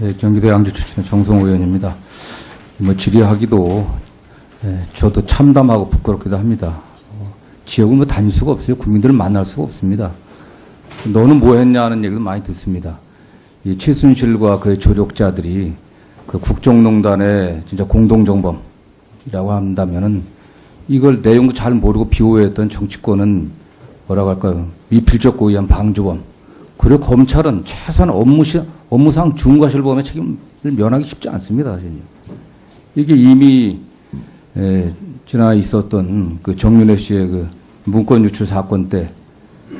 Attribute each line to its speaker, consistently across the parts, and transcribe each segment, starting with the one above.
Speaker 1: 예, 경기도 양주 출신의 정성호 의원입니다. 뭐 질의하기도 예, 저도 참담하고 부끄럽기도 합니다. 어, 지역은 뭐 다닐 수가 없어요. 국민들을 만날 수가 없습니다. 너는 뭐 했냐는 얘기도 많이 듣습니다. 이 최순실과 그의 조력자들이 그 국정농단의 진짜 공동정범이라고 한다면은 이걸 내용도 잘 모르고 비호했던 정치권은 뭐라고 할까요? 미필적 고의한 방조범. 그리고 검찰은 최소한 업무시, 업무상 중과실범의 책임을 면하기 쉽지 않습니다, 사실요. 이게 이미 에, 지나 있었던 그 정윤혜 씨의 그 문건 유출 사건 때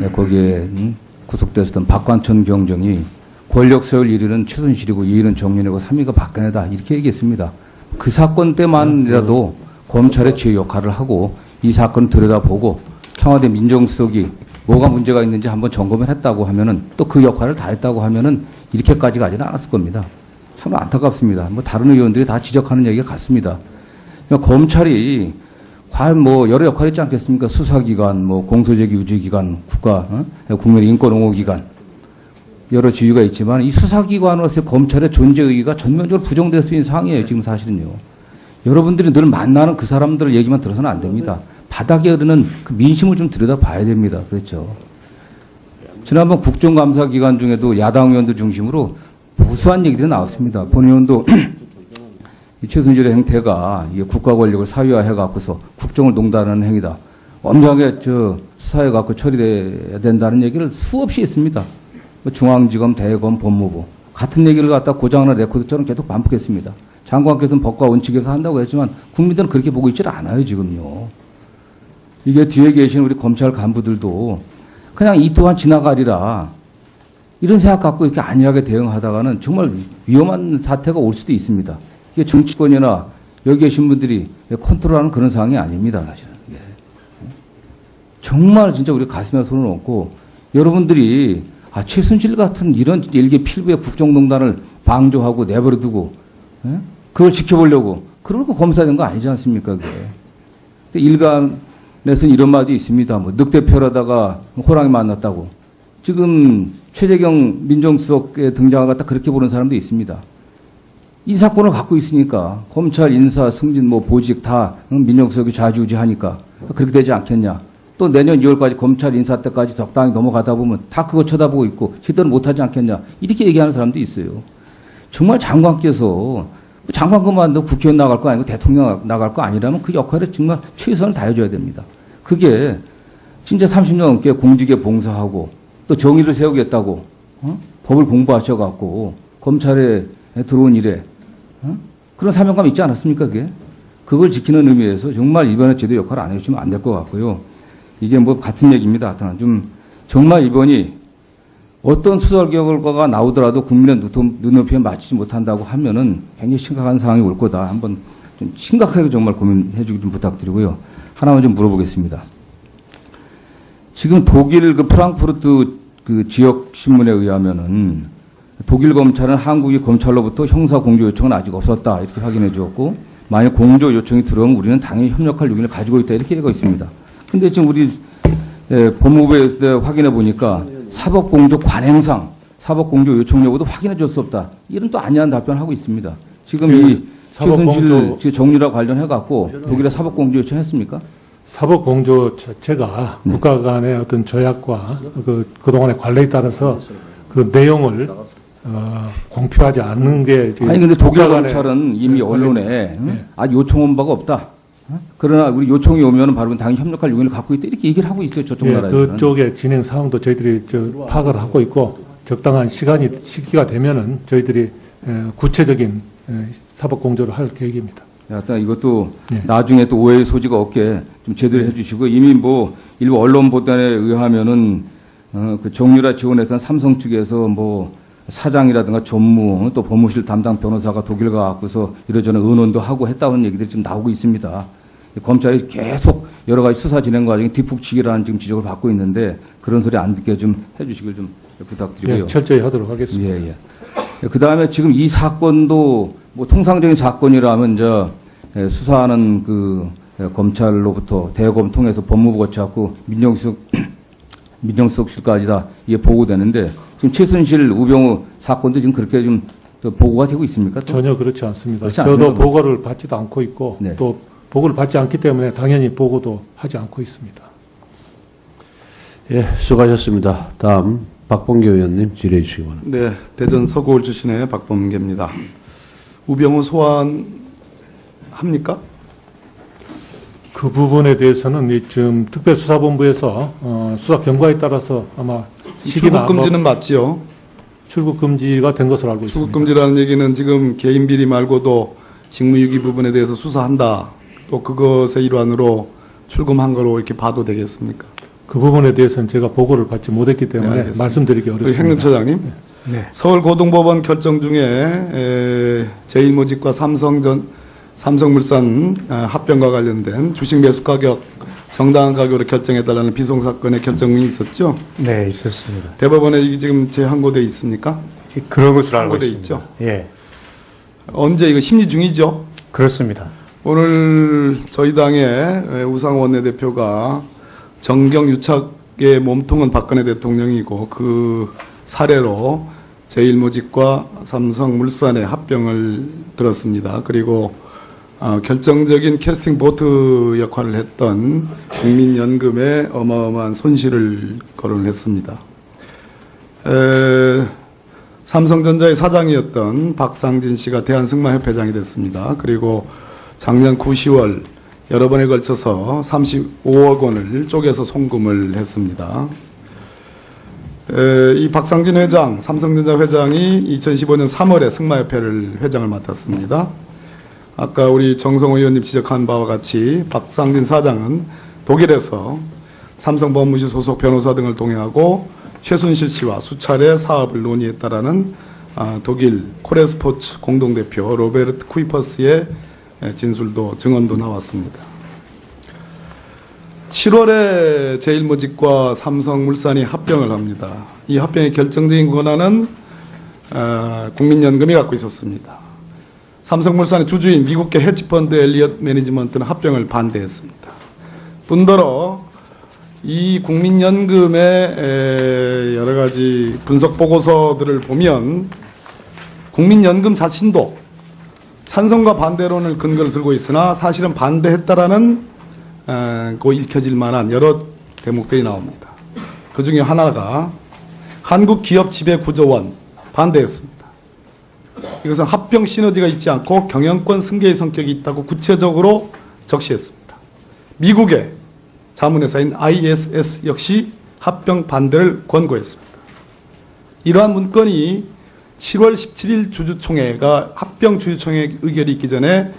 Speaker 1: 에, 거기에 음, 구속됐었던 박관천 경정이 권력 세울 1위는 최순실이고 2위는 정윤회고 3위가 박근혜다 이렇게 얘기했습니다. 그 사건 때만이라도 검찰의 제 역할을 하고 이 사건을 들여다보고 청와대 민정수석이 뭐가 문제가 있는지 한번 점검을 했다고 하면은 또 그 역할을 다 했다고 하면은 이렇게까지 가지는 않았을 겁니다. 참 안타깝습니다. 뭐 다른 의원들이 다 지적하는 얘기가 같습니다. 검찰이 과연 뭐 여러 역할이 있지 않겠습니까? 수사기관, 뭐 공소제기 유지기관, 국가, 어? 국민 인권옹호기관 여러 지위가 있지만 이 수사기관으로서의 검찰의 존재 의의가 전면적으로 부정될 수 있는 상황이에요. 지금 사실은요. 여러분들이 늘 만나는 그 사람들 얘기만 들어서는 안 됩니다. 바닥에 흐르는 그 민심을 좀 들여다봐야 됩니다. 그렇죠. 지난번 국정감사 기간 중에도 야당 의원들 중심으로 무수한 얘기들이 나왔습니다. 본 의원도 이 최순실의 행태가 국가 권력을 사유화해 갖고서 국정을 농단하는 행위다. 엄정하게 저 수사해 갖고 처리돼야 된다는 얘기를 수없이 했습니다. 뭐 중앙지검, 대검, 법무부 같은 얘기를 갖다 고장하는 레코드처럼 계속 반복했습니다. 장관께서는 법과 원칙에서 한다고 했지만 국민들은 그렇게 보고 있질 않아요 지금요. 이게 뒤에 계신 우리 검찰 간부들도 그냥 이 또한 지나가리라 이런 생각 갖고 이렇게 안일하게 대응하다가는 정말 위험한 사태가 올 수도 있습니다. 이게 정치권이나 여기 계신 분들이 컨트롤하는 그런 상황이 아닙니다, 사실은. 예. 정말 진짜 우리 가슴에 손을 얹고 여러분들이 아, 최순실 같은 이런 일개 필부의 국정농단을 방조하고 내버려두고 예? 그걸 지켜보려고 그러고 검사된 거 아니지 않습니까, 그게. 근데 일간 에서는 이런 말도 있습니다. 뭐 늑대 펴려다가 호랑이 만났다고. 지금 최재경 민정수석에 등장을 갖다 그렇게 보는 사람도 있습니다. 이 사건을 갖고 있으니까 검찰 인사 승진 뭐 보직 다 응, 민정수석이 좌지우지하니까 그렇게 되지 않겠냐. 또 내년 2월까지 검찰 인사 때까지 적당히 넘어가다 보면 다 그거 쳐다보고 있고 제대로 못하지 않겠냐. 이렇게 얘기하는 사람도 있어요. 정말 장관께서 장관 그만도 국회의원 나갈 거 아니고 대통령 나갈 거 아니라면 그 역할에 정말 최선을 다해줘야 됩니다. 그게 진짜 30년 넘게 공직에 봉사하고 또 정의를 세우겠다고 어? 법을 공부하셔갖고 검찰에 들어온 일에 어? 그런 사명감 있지 않았습니까 그게? 그걸 지키는 의미에서 정말 이번에 제대로 역할을 안 해주시면 안 될 것 같고요. 이게 뭐 같은 얘기입니다. 좀 정말 이번이 어떤 수사 결과가 나오더라도 국민의 눈- 눈높이에 맞추지 못한다고 하면은 굉장히 심각한 상황이 올 거다. 한번 좀 심각하게 정말 고민해 주기 좀 부탁드리고요. 하나만 좀 물어보겠습니다. 지금 독일 그 프랑크푸르트 그 지역 신문에 의하면은 독일 검찰은 한국의 검찰로부터 형사 공조 요청은 아직 없었다 이렇게 확인해 주었고 만약 공조 요청이 들어오면 우리는 당연히 협력할 용의를 가지고 있다 이렇게 얘기가 있습니다. 근데 지금 우리 예, 법무부에 확인해 보니까 사법공조 관행상 사법공조 요청 여부도 확인해 줄 수 없다. 이런 또 아니한 답변을 하고 있습니다. 지금
Speaker 2: 이그 사법공조-
Speaker 1: 최순실 지금 정리와 관련해 갖고 독일에 사법공조 요청했습니까?
Speaker 2: 사법공조 자체가 국가 간의 어떤 조약과 그, 그동안의 관례에 따라서 그 내용을 어, 공표하지 않는 게
Speaker 1: 아니 근데 독일 검찰은 이미
Speaker 2: 네,
Speaker 1: 언론에 응?
Speaker 2: 네.
Speaker 1: 아 요청 온 바가 없다. 어? 그러나 우리 요청이 오면은 바로 당연히 협력할 용의를 갖고 있다 이렇게 얘기를 하고 있어요 저쪽
Speaker 2: 예,
Speaker 1: 나라에서는.
Speaker 2: 그쪽의 진행 사항도 저희들이 저 파악을 하고 있고 적당한 시간이 시기가 되면은 저희들이 에, 구체적인 에, 사법 공조를 할 계획입니다.
Speaker 1: 하여튼 이것도
Speaker 2: 네.
Speaker 1: 나중에 또 오해의 소지가 없게 좀 제대로 해주시고 이미 뭐 일부 언론 보도에 의하면은 어, 그 정유라 지원했던 삼성 측에서 뭐 사장이라든가 전무 또 법무실 담당 변호사가 독일 가고서 이러저러 의논도 하고 했다는 얘기들이 지금 나오고 있습니다. 검찰이 계속 여러 가지 수사 진행 과정에 뒷북치기라는 지금 지적을 받고 있는데 그런 소리 안 듣게 좀 해주시길 좀 부탁드리고요.
Speaker 2: 예, 철저히 하도록 하겠습니다.
Speaker 1: 예, 예. 그 다음에 지금 이 사건도 뭐 통상적인 사건이라면 저 예, 수사하는 그 예, 검찰로부터 대검 통해서 법무부 거쳐갖고 민정수석 민정수석실까지 다 이게 보고되는데 지금 최순실 우병우 사건도 지금 그렇게 좀또 보고가 되고 있습니까? 또?
Speaker 2: 전혀 그렇지 않습니다.
Speaker 1: 그렇지
Speaker 2: 저도
Speaker 1: 않습니까?
Speaker 2: 보고를 받지도 않고 있고
Speaker 1: 네.
Speaker 2: 또 보고를 받지 않기 때문에 당연히 보고도 하지 않고 있습니다.
Speaker 3: 예, 수고하셨습니다. 다음 박봉계 의원님 질의해 주시기 바랍니다.
Speaker 4: 네, 대전 서구울 출신의 박범계입니다. 우병우 소환 합니까?
Speaker 2: 그 부분에 대해서는 이 지금 특별수사본부에서 어, 수사 경과에 따라서 아마
Speaker 4: 출국 금지는 맞지요.
Speaker 2: 뭐 출국 금지가 된 것으로 알고
Speaker 4: 출국
Speaker 2: 있습니다.
Speaker 4: 금지라는 얘기는 지금 개인 비리 말고도 직무유기 부분에 대해서 수사한다. 또 그것의 일환으로 출금한 거로 이렇게 봐도 되겠습니까?
Speaker 2: 그 부분에 대해서는 제가 보고를 받지 못했기
Speaker 4: 네,
Speaker 2: 때문에
Speaker 4: 알겠습니다.
Speaker 2: 말씀드리기
Speaker 4: 우리
Speaker 2: 어렵습니다.
Speaker 4: 행정처장님.
Speaker 2: 네.
Speaker 4: 서울고등법원 결정 중에 에, 제일모직과 삼성전 삼성물산 아, 합병과 관련된 주식 매수 가격 정당한 가격으로 결정해달라는 비송 사건의 결정이 있었죠.
Speaker 5: 네, 있었습니다.
Speaker 4: 대법원에 이게 지금 재항고돼 있습니까?
Speaker 5: 그런 것으로 알고 있습니다.
Speaker 4: 있죠?
Speaker 5: 예,
Speaker 4: 언제 이거 심리 중이죠?
Speaker 5: 그렇습니다.
Speaker 4: 오늘 저희 당의 우상 원내대표가 정경 유착의 몸통은 박근혜 대통령이고 그 사례로 제일모직과 삼성물산의 합병을 들었습니다. 그리고 어, 결정적인 캐스팅 보트 역할을 했던 국민연금에 어마어마한 손실을 거론했습니다. 에, 삼성전자의 사장이었던 박상진 씨가 대한승마협회장이 됐습니다. 그리고 작년 9, 10월 여러 번에 걸쳐서 35억 원을 쪼개서 송금을 했습니다. 에, 이 박상진 회장, 삼성전자 회장이 2015년 3월에 승마협회를 회장을 맡았습니다. 아까 우리 정성호 의원님 지적한 바와 같이 박상진 사장은 독일에서 삼성 법무실 소속 변호사 등을 동행하고 최순실 씨와 수차례 사업을 논의했다라는 아, 독일 코레스포츠 공동대표 로베르트 쿠이퍼스의 에, 진술도 증언도 나왔습니다. 7월에 제일모직과 삼성물산이 합병을 합니다. 이 합병의 결정적인 권한은 어, 국민연금이 갖고 있었습니다. 삼성물산의 주주인 미국계 헤지펀드 엘리엇 매니지먼트는 합병을 반대했습니다. 뿐더러 이 국민연금의 에, 여러 가지 분석 보고서들을 보면 국민연금 자신도 찬성과 반대론을 근거로 들고 있으나 사실은 반대했다라는 에, 고 읽혀질 만한 여러 대목들이 나옵니다. 그 중에 하나가 한국 기업 지배 구조원 반대했습니다. 이것은 합병 시너지가 있지 않고 경영권 승계의 성격이 있다고 구체적으로 적시했습니다. 미국의 자문회사인 ISS 역시 합병 반대를 권고했습니다. 이러한 문건이 7월 17일 주주총회가 합병 주주총회 의결이 있기 전에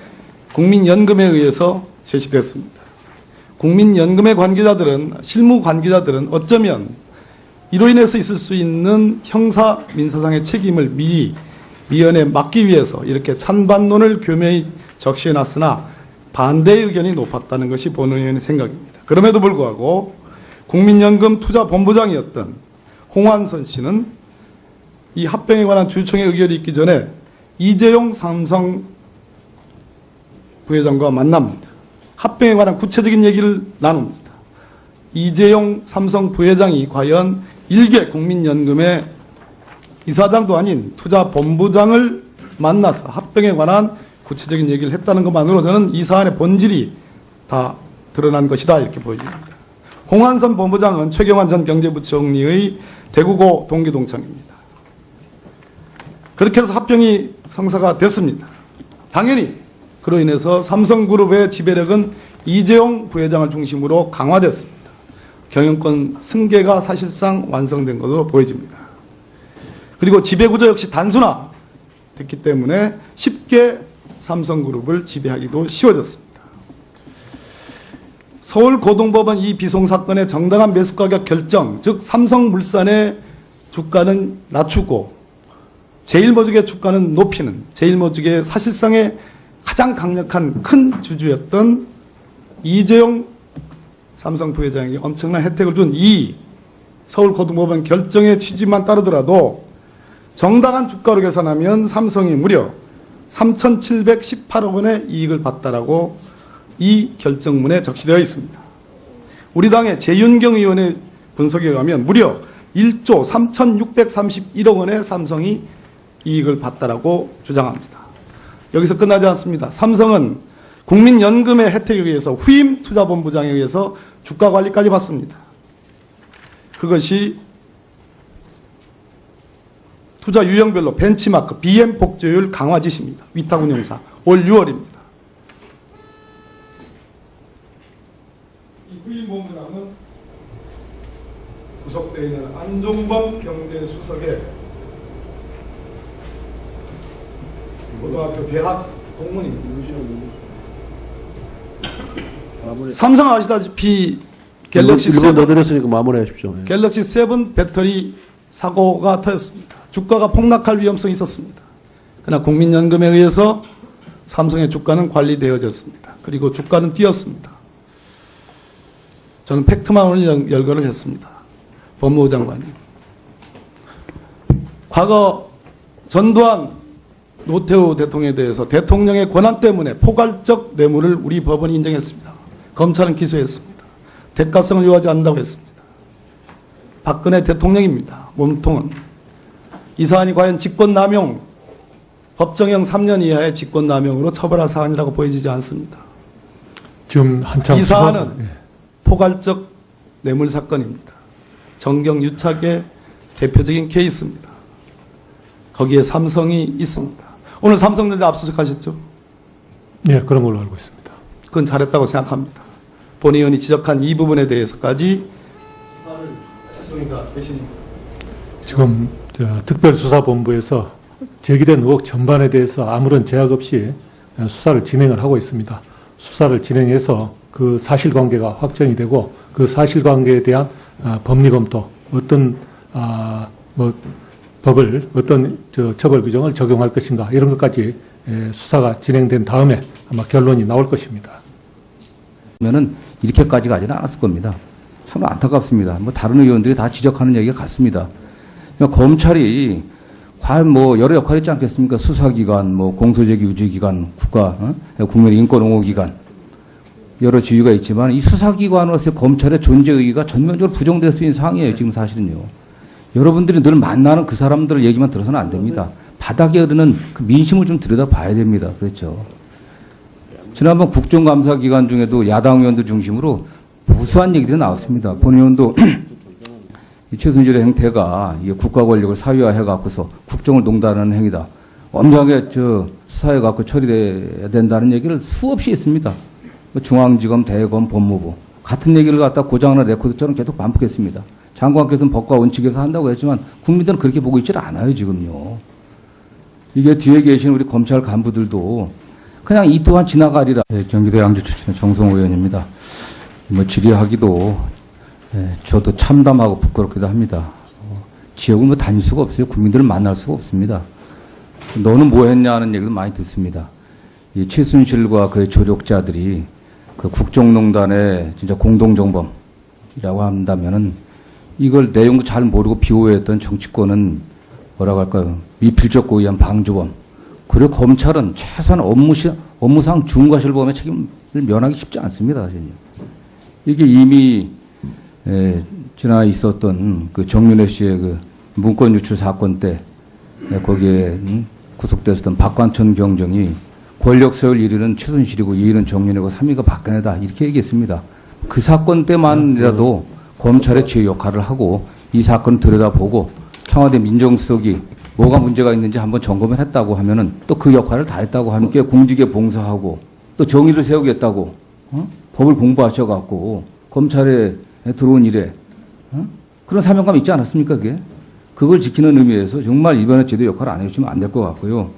Speaker 4: 국민연금에 의해서 제시됐습니다. 국민연금의 관계자들은 실무 관계자들은 어쩌면 이로 인해서 있을 수 있는 형사 민사상의 책임을 미리 미연에 막기 위해서 이렇게 찬반론을 교묘히 적시해 놨으나 반대 의견이 높았다는 것이 본의원의 생각입니다. 그럼에도 불구하고 국민연금 투자본부장이었던 홍완선 씨는 이 합병에 관한 주주총회 의결이 있기 전에 이재용 삼성 부회장과 만납니다. 합병에 관한 구체적인 얘기를 나눕니다. 이재용 삼성 부회장이 과연 일개 국민연금의 이사장도 아닌 투자본부장을 만나서 합병에 관한 구체적인 얘기를 했다는 것만으로 저는 이 사안의 본질이 다 드러난 것이다 이렇게 보여집니다. 홍한선 본부장은 최경환 전 경제부총리의 대구고 동기동창입니다. 그렇게 해서 합병이 성사가 됐습니다. 당연히 그로 인해서 삼성그룹의 지배력은 이재용 부회장을 중심으로 강화됐습니다. 경영권 승계가 사실상 완성된 것으로 보여집니다. 그리고 지배구조 역시 단순화됐기 때문에 쉽게 삼성그룹을 지배하기도 쉬워졌습니다. 서울고등법원 이 비송 사건의 정당한 매수가격 결정, 즉 삼성물산의 주가는 낮추고 제일모직의 주가는 높이는 제일모직의 사실상의 가장 강력한 큰 주주였던 이재용 삼성 부회장에게 엄청난 혜택을 준 이 서울고등법원 결정의 취지만 따르더라도 정당한 주가로 계산하면 삼성이 무려 3,718억 원의 이익을 봤다라고 이 결정문에 적시되어 있습니다. 우리 당의 재윤경 의원의 분석에 의하면 무려 1조 3,631억 원의 삼성이 이익을 봤다라고 주장합니다. 여기서 끝나지 않습니다. 삼성은 국민연금의 혜택에 의해서 후임 투자본부장에 의해서 주가 관리까지 받습니다. 그것이 투자 유형별로 벤치마크 BM 복제율 강화 지시입니다. 위탁운용사 올 6월입니다. 이 후임 본부장은 구속되어 있는 안종범 경제수석의 고등학교 대학 동문입니다. 삼성 아시다시피 갤럭시
Speaker 3: 일본
Speaker 4: 7
Speaker 3: 넣어드렸으니까 마무리하십시오. 예.
Speaker 4: 갤럭시 7 배터리 사고가 터졌습니다. 주가가 폭락할 위험성이 있었습니다. 그러나 국민연금에 의해서 삼성의 주가는 관리되어졌습니다. 그리고 주가는 뛰었습니다. 저는 팩트만 오늘 연- 열거를 했습니다. 법무부 장관님. 과거 전두환 노태우 대통령에 대해서 대통령의 권한 때문에 포괄적 뇌물을 우리 법원이 인정했습니다. 검찰은 기소했습니다. 대가성을 요하지 않는다고 했습니다. 박근혜 대통령입니다. 몸통은. 이 사안이 과연 직권남용, 법정형 3년 이하의 직권남용으로 처벌할 사안이라고 보여지지 않습니다.
Speaker 2: 지금 한참
Speaker 4: 이 사안은
Speaker 2: 예.
Speaker 4: 포괄적 뇌물 사건입니다. 정경 유착의 대표적인 케이스입니다. 거기에 삼성이 있습니다. 오늘 삼성전자 압수수색하셨죠?
Speaker 2: 예, 그런 걸로 알고 있습니다.
Speaker 4: 그건 잘했다고 생각합니다. 본 의원이 지적한 이 부분에 대해서까지
Speaker 2: 지금 저 특별수사본부에서 제기된 의혹 전반에 대해서 아무런 제약 없이 수사를 진행을 하고 있습니다. 수사를 진행해서 그 사실관계가 확정이 되고 그 사실관계에 대한 아, 법리 검토, 어떤 아, 뭐 법을 어떤 저 처벌 규정을 적용할 것인가 이런 것까지 예, 수사가 진행된 다음에 아마 결론이 나올 것입니다.
Speaker 1: 면은 이렇게까지 가지는 않았을 겁니다. 참 안타깝습니다. 뭐 다른 의원들이 다 지적하는 얘기가 같습니다. 그러니까 검찰이 과연 뭐 여러 역할이 있지 않겠습니까? 수사기관, 뭐 공소제기 유지기관, 국가, 어? 국민 인권옹호기관 여러 지위가 있지만 이 수사기관으로서 검찰의 존재 의의가 전면적으로 부정될 수 있는 상황이에요. 지금 사실은요. 여러분들이 늘 만나는 그 사람들 얘기만 들어서는 안 됩니다. 바닥에 흐르는 그 민심을 좀 들여다봐야 됩니다. 그렇죠. 지난번 국정감사 기간 중에도 야당 의원들 중심으로 무수한 얘기들이 나왔습니다. 본 의원도 이 최순실의 행태가 국가 권력을 사유화해 갖고서 국정을 농단하는 행위다. 엄정하게 저 수사해 갖고 처리돼야 된다는 얘기를 수없이 했습니다. 뭐 중앙지검, 대검, 법무부 같은 얘기를 갖다 고장나 레코드처럼 계속 반복했습니다. 장관께서는 법과 원칙에서 한다고 했지만 국민들은 그렇게 보고 있질 않아요 지금요. 이게 뒤에 계신 우리 검찰 간부들도 그냥 이 또한 지나가리라. 예, 경기도 양주 출신의 정성호 의원입니다. 뭐 질의하기도 예, 저도 참담하고 부끄럽기도 합니다. 어, 지역을 뭐 다닐 수가 없어요. 국민들을 만날 수가 없습니다. 너는 뭐 했냐 하는 얘기도 많이 듣습니다. 이 최순실과 그의 조력자들이 그 국정농단의 진짜 공동정범이라고 한다면은 이걸 내용도 잘 모르고 비호했던 정치권은 뭐라고 할까요? 미필적 고의한 방조범. 그리고 검찰은 최소한 업무시, 업무상 중과실범의 책임을 면하기 쉽지 않습니다, 사실요. 이게 이미 에, 지나 있었던 그 정윤혜 씨의 그 문건 유출 사건 때 에, 거기에 음, 구속됐었던 박관천 경정이 권력 세울 1위는 최순실이고 2위는 정윤회고 3위가 박근혜다 이렇게 얘기했습니다. 그 사건 때만이라도 검찰의 제 역할을 하고 이 사건을 들여다보고 청와대 민정수석이 뭐가 문제가 있는지 한번 점검을 했다고 하면은 또 그 역할을 다 했다고 함께 공직에 봉사하고 또 정의를 세우겠다고 어? 법을 공부하셔갖고 검찰에 들어온 일에 어? 그런 사명감 있지 않았습니까 그게? 그걸 지키는 의미에서 정말 이번에 제대로 역할을 안 해주시면 안 될 것 같고요.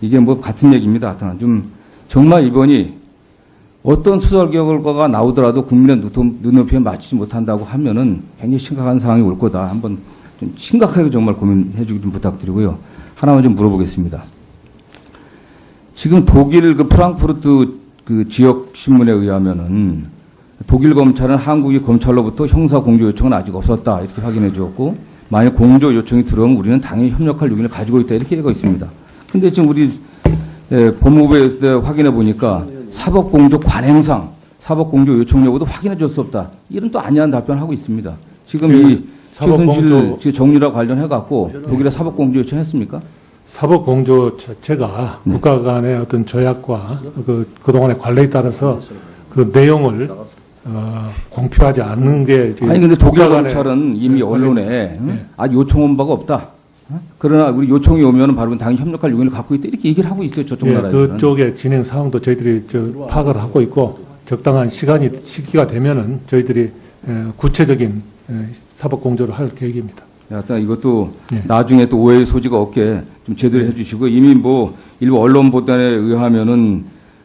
Speaker 1: 이게 뭐 같은 얘기입니다. 하여튼 좀 정말 이번이 어떤 수사 결과가 나오더라도 국민의 눈- 눈높이에 맞추지 못한다고 하면은 굉장히 심각한 상황이 올 거다. 한번 좀 심각하게 정말 고민해 주기 좀 부탁드리고요. 하나만 좀 물어보겠습니다. 지금 독일 그 프랑크푸르트 그 지역 신문에 의하면은 독일 검찰은 한국이 검찰로부터 형사 공조 요청은 아직 없었다 이렇게 확인해 주었고 만약 공조 요청이 들어오면 우리는 당연히 협력할 용의를 가지고 있다 이렇게 얘기가 있습니다. 근데 지금 우리 예, 법무부에 확인해 보니까 사법공조 관행상 사법공조 요청 여부도 확인해 줄 수 없다. 이런 또 아니한 답변을 하고 있습니다. 지금
Speaker 2: 이그 사법공조-
Speaker 1: 최순실 정리와 관련해 갖고 독일에 사법공조 요청했습니까?
Speaker 2: 사법 공조 자체가
Speaker 1: 네.
Speaker 2: 국가 간의 어떤 조약과 그 그동안의 관례에 따라서 그 내용을 어, 공표하지 않는 게 지금
Speaker 1: 아니 근데 독일 검찰은 이미
Speaker 2: 네,
Speaker 1: 언론에 응?
Speaker 2: 네.
Speaker 1: 아 요청 온 바가 없다. 응? 그러나 우리 요청이 오면은 바로 당연히 협력할 용의를 갖고 있다 이렇게 얘기를 하고 있어요 저쪽
Speaker 2: 예,
Speaker 1: 나라에서는.
Speaker 2: 그쪽의 진행 상황도 저희들이 저 파악을 하고 있고 적당한 시간이 시기가 되면은 저희들이 에, 구체적인 에, 사법 공조를 할 계획입니다.
Speaker 1: 하여튼 이것도
Speaker 2: 네.
Speaker 1: 나중에 또 오해의 소지가 없게 좀 제대로 해주시고 이미 뭐 일부 언론 보도에 의하면은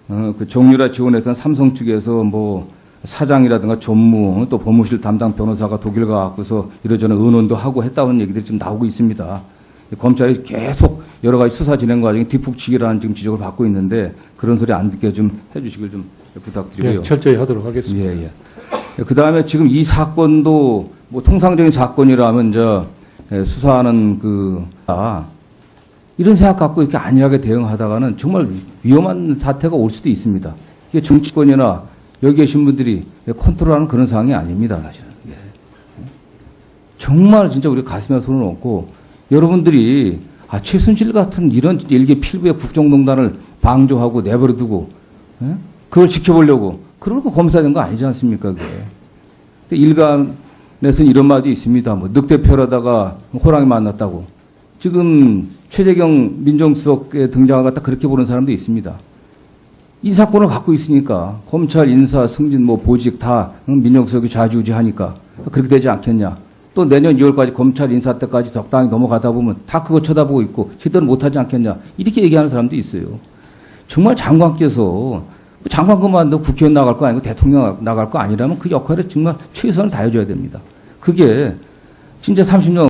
Speaker 1: 어, 그 정유라 지원했던 삼성 측에서 뭐 사장이라든가 전무 또 법무실 담당 변호사가 독일 가고서 이러저런 의논도 하고 했다는 얘기들이 지금 나오고 있습니다. 검찰이 계속 여러 가지 수사 진행 과정에 뒷북치기라는 지금 지적을 받고 있는데 그런 소리 안 듣게 좀 해주시길 좀 부탁드리고요.
Speaker 2: 예, 철저히 하도록 하겠습니다.
Speaker 1: 예, 예. 그 다음에 지금 이 사건도 뭐 통상적인 사건이라면 저 예, 수사하는 그, 아, 이런 생각 갖고 이렇게 안일하게 대응하다가는 정말 위험한 사태가 올 수도 있습니다. 이게 정치권이나 여기 계신 분들이 컨트롤하는 그런 상황이 아닙니다, 사실은. 예. 정말 진짜 우리 가슴에 손을 얹고 여러분들이 아, 최순실 같은 이런 일개 필부의 국정농단을 방조하고 내버려두고 예? 그걸 지켜보려고 그러고 검사된 거 아니지 않습니까, 그게. 일간에서는 이런 말도 있습니다. 뭐 늑대 펴려다가 호랑이 만났다고. 지금 최재경 민정수석에 등장을 갖다 그렇게 보는 사람도 있습니다. 이 사건을 갖고 있으니까 검찰 인사, 승진, 뭐 보직 다 응, 민정수석이 좌지우지하니까 그렇게 되지 않겠냐. 또 내년 2월까지 검찰 인사 때까지 적당히 넘어가다 보면 다 그거 쳐다보고 있고 제대로 못하지 않겠냐. 이렇게 얘기하는 사람도 있어요. 정말 장관께서 장관 그만둬 국회의원 나갈 거 아니고 대통령 나갈 거 아니라면 그 역할을 정말 최선을 다해줘야 됩니다. 그게 진짜 30년